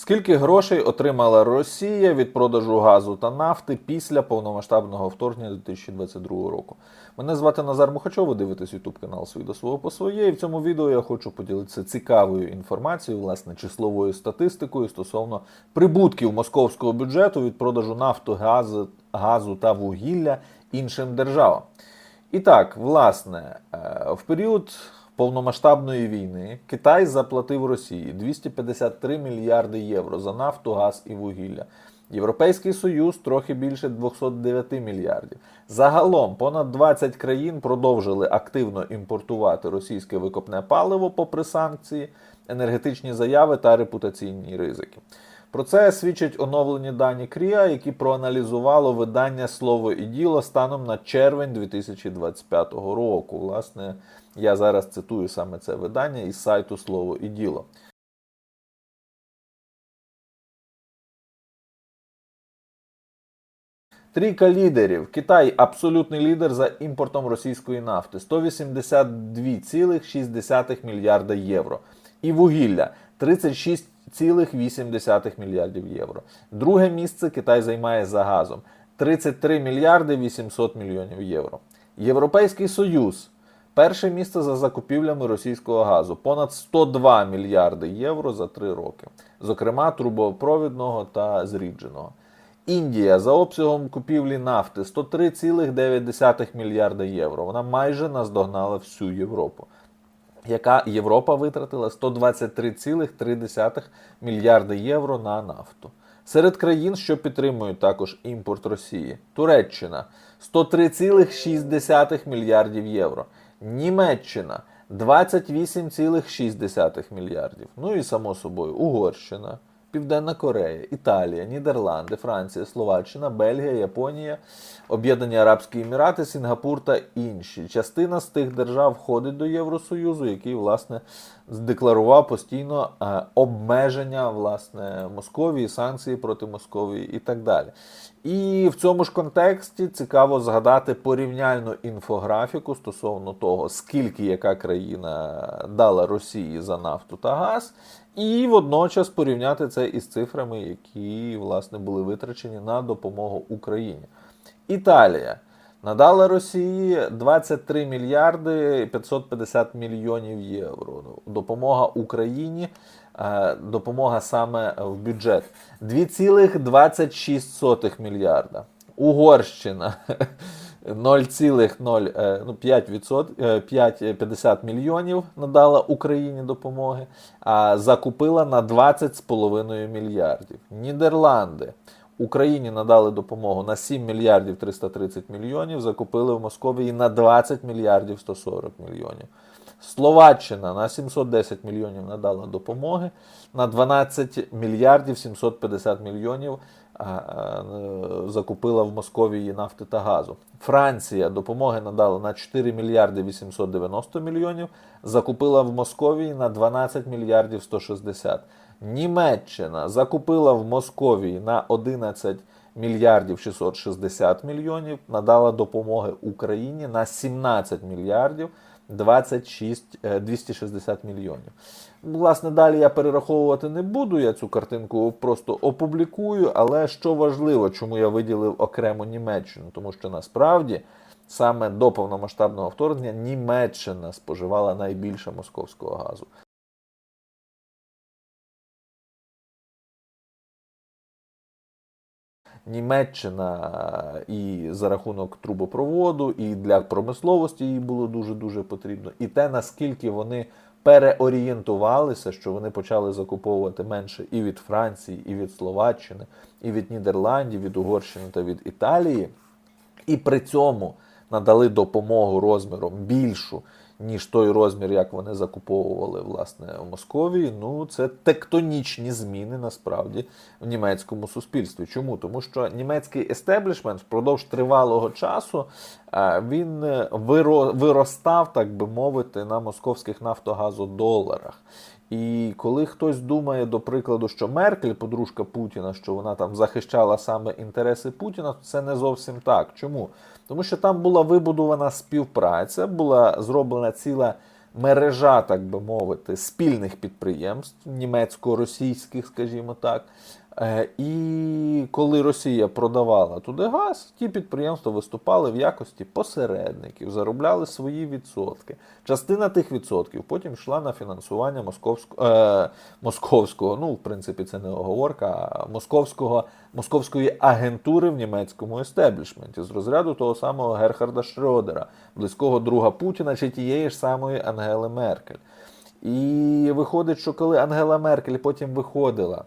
Скільки грошей отримала Росія від продажу газу та нафти після повномасштабного вторгнення 2022 року? Мене звати Назар Мухачов, ви дивитесь YouTube канал «Свій до свого по своє. І в цьому відео я хочу поділитися цікавою інформацією, власне, числовою статистикою стосовно прибутків московського бюджету від продажу нафту, газу, газу та вугілля іншим державам. І так, власне, е, в період повномасштабної війни Китай заплатив Росії 253 мільярди євро за нафту, газ і вугілля. Європейський Союз трохи більше 209 мільярдів. Загалом понад 20 країн продовжили активно імпортувати російське викопне паливо попри санкції, енергетичні заяви та репутаційні ризики. Про це свідчать оновлені дані КРІА, які проаналізувало видання Слово і діло станом на червень 2025 року. Власне, я зараз цитую саме це видання із сайту Слово і діло. Трійка лідерів. Китай абсолютний лідер за імпортом російської нафти 182,6 мільярда євро. І вугілля 36,8 мільярдів євро. Друге місце Китай займає за газом 33 мільярди 800 мільйонів євро. Європейський Союз. Перше місце за закупівлями російського газу понад 102 мільярди євро за три роки, зокрема трубопровідного та зрідженого. Індія за обсягом купівлі нафти 103,9 мільярда євро. Вона майже наздогнала всю Європу. Яка Європа витратила 123,3 мільярди євро на нафту. Серед країн, що підтримують також імпорт Росії, Туреччина 103,6 мільярдів євро. Німеччина 28,6 мільярдів. Ну і само собою Угорщина, Південна Корея, Італія, Нідерланди, Франція, Словаччина, Бельгія, Японія, Об'єднані Арабські Емірати, Сінгапур та інші. Частина з тих держав входить до Євросоюзу, який власне здекларував постійно е, обмеження власне Московії, санкції проти Московії і так далі. І в цьому ж контексті цікаво згадати порівняльну інфографіку стосовно того, скільки яка країна дала Росії за нафту та газ, і водночас порівняти це із цифрами, які власне були витрачені на допомогу Україні. Італія надала Росії 23 мільярди 550 мільйонів євро. Допомога Україні, е, допомога саме в бюджет 2,26 мільярда. Угорщина 0,05 е, ну, 5,50 мільйонів надала Україні допомоги, а закупила на 20,5 мільярдів. Нідерланди Україні надали допомогу на 7 мільярдів 330 мільйонів, закупили в Московії на 20 мільярдів 140 мільйонів. Словаччина на 710 мільйонів надала допомоги, на 12 мільярдів 750 мільйонів закупила в Московії нафти та газу. Франція допомоги надала на 4 мільярди 890 мільйонів, закупила в Московії на 12 мільярдів 160. Німеччина закупила в Московії на 11 мільярдів 660 мільйонів, надала допомоги Україні на 17 мільярдів 26, е, 260 мільйонів. Власне, далі я перераховувати не буду, я цю картинку просто опублікую, але що важливо, чому я виділив окремо Німеччину, тому що насправді саме до повномасштабного вторгнення Німеччина споживала найбільше московського газу. Німеччина і за рахунок трубопроводу, і для промисловості їй було дуже-дуже потрібно. І те, наскільки вони переорієнтувалися, що вони почали закуповувати менше і від Франції, і від Словаччини, і від Нідерландів, від Угорщини та від Італії, і при цьому надали допомогу розміром більшу, ніж той розмір, як вони закуповували власне в Московії. Ну це тектонічні зміни насправді в німецькому суспільстві. Чому? Тому що німецький естеблішмент впродовж тривалого часу е, він е, виростав, так би мовити, на московських нафтогазодоларах. І коли хтось думає, до прикладу, що Меркель, подружка Путіна, що вона там захищала саме інтереси Путіна, то це не зовсім так. Чому? Тому що там була вибудована співпраця, була зроблена ціла мережа, так би мовити, спільних підприємств, німецько-російських, скажімо так. Е, І коли Росія продавала туди газ, ті підприємства виступали в якості посередників, заробляли свої відсотки. Частина тих відсотків потім йшла на фінансування московського, е, московського ну, в принципі, це не оговорка, а московського, московської агентури в німецькому естеблішменті з розряду того самого Герхарда Шрёдера, близького друга Путіна чи тієї ж самої Ангели Меркель. І виходить, що коли Ангела Меркель потім виходила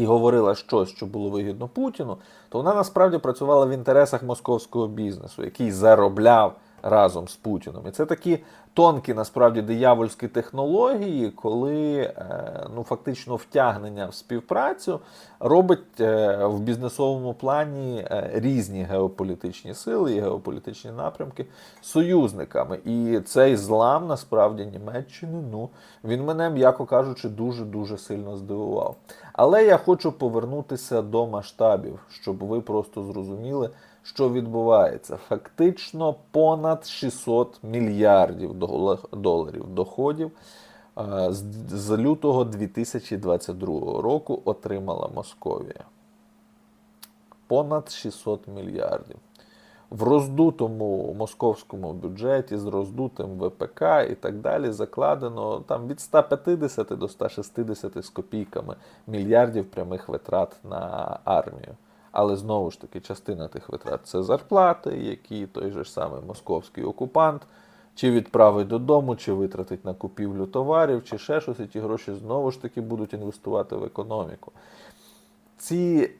і говорила щось, що було вигідно Путіну, то вона насправді працювала в інтересах московського бізнесу, який заробляв разом з Путіном. І це такі тонкі, насправді, диявольські технології, коли е, ну, фактично втягнення в співпрацю робить е, в бізнесовому плані е, різні геополітичні сили і геополітичні напрямки союзниками. І цей злам насправді Німеччини, ну він мене, м'яко кажучи, дуже дуже сильно здивував. Але я хочу повернутися до масштабів, щоб ви просто зрозуміли, що відбувається. Фактично понад 600 мільярдів доларів доходів е, з, лютого 2022 року отримала Московія. Понад 600 мільярдів. В роздутому московському бюджеті з роздутим ВПК і так далі закладено там від 150 до 160 з копійками мільярдів прямих витрат на армію. Але знову ж таки, частина тих витрат це зарплати, які той же ж самий московський окупант чи відправить додому, чи витратить на купівлю товарів, чи ще щось, і ті гроші знову ж таки будуть інвестувати в економіку. Ці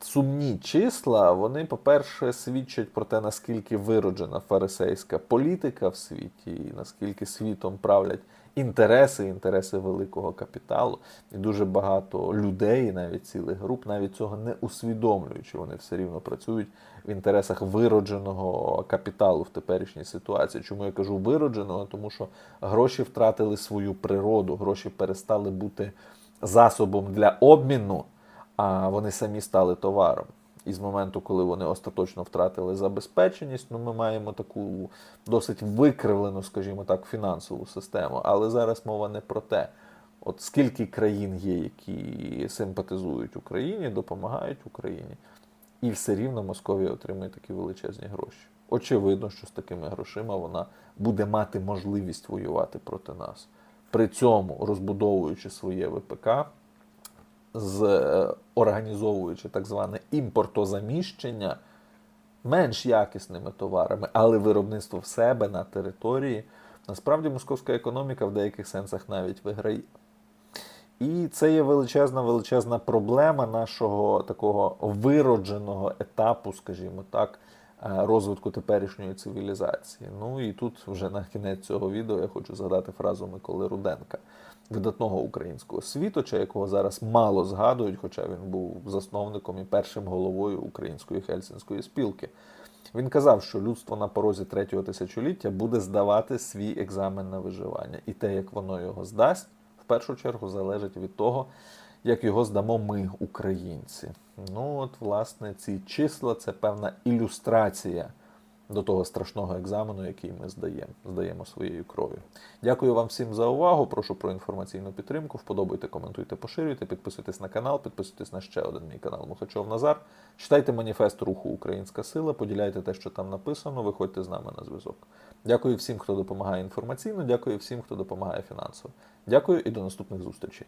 сумні числа, вони, по-перше, свідчать про те, наскільки вироджена фарисейська політика в світі, і наскільки світом правлять інтереси, інтереси великого капіталу. І дуже багато людей, навіть цілих груп, навіть цього не усвідомлюючи, вони все рівно працюють в інтересах виродженого капіталу в теперішній ситуації. Чому я кажу виродженого? Тому що гроші втратили свою природу, гроші перестали бути засобом для обміну а вони самі стали товаром. І з моменту, коли вони остаточно втратили забезпеченість, ну ми маємо таку досить викривлену, скажімо так, фінансову систему. Але зараз мова не про те. От скільки країн є, які симпатизують Україні, допомагають Україні, і все рівно Московія отримує такі величезні гроші. Очевидно, що з такими грошима вона буде мати можливість воювати проти нас. При цьому розбудовуючи своє ВПК, з е, організовуючи так зване імпортозаміщення менш якісними товарами, але виробництво в себе на території, насправді московська економіка в деяких сенсах навіть виграє. І це є величезна величезна проблема нашого такого виродженого етапу, скажімо так, розвитку теперішньої цивілізації. Ну і тут вже на кінець цього відео я хочу згадати фразу Миколи Руденка, видатного українського світоча, якого зараз мало згадують, хоча він був засновником і першим головою української хельсінської спілки. Він казав, що людство на порозі третього тисячоліття буде здавати свій екзамен на виживання, і те, як воно його здасть, в першу чергу залежить від того, як його здамо ми, українці. Ну, от, власне, ці числа це певна ілюстрація до того страшного екзамену, який ми здаємо, здаємо своєю кров'ю. Дякую вам всім за увагу. Прошу про інформаційну підтримку. Вподобайте, коментуйте, поширюйте, підписуйтесь на канал, підписуйтесь на ще один мій канал Мухачов Назар. Читайте маніфест руху Українська Сила, поділяйте те, що там написано. Виходьте з нами на зв'язок. Дякую всім, хто допомагає інформаційно. Дякую всім, хто допомагає фінансово. Дякую і до наступних зустрічей.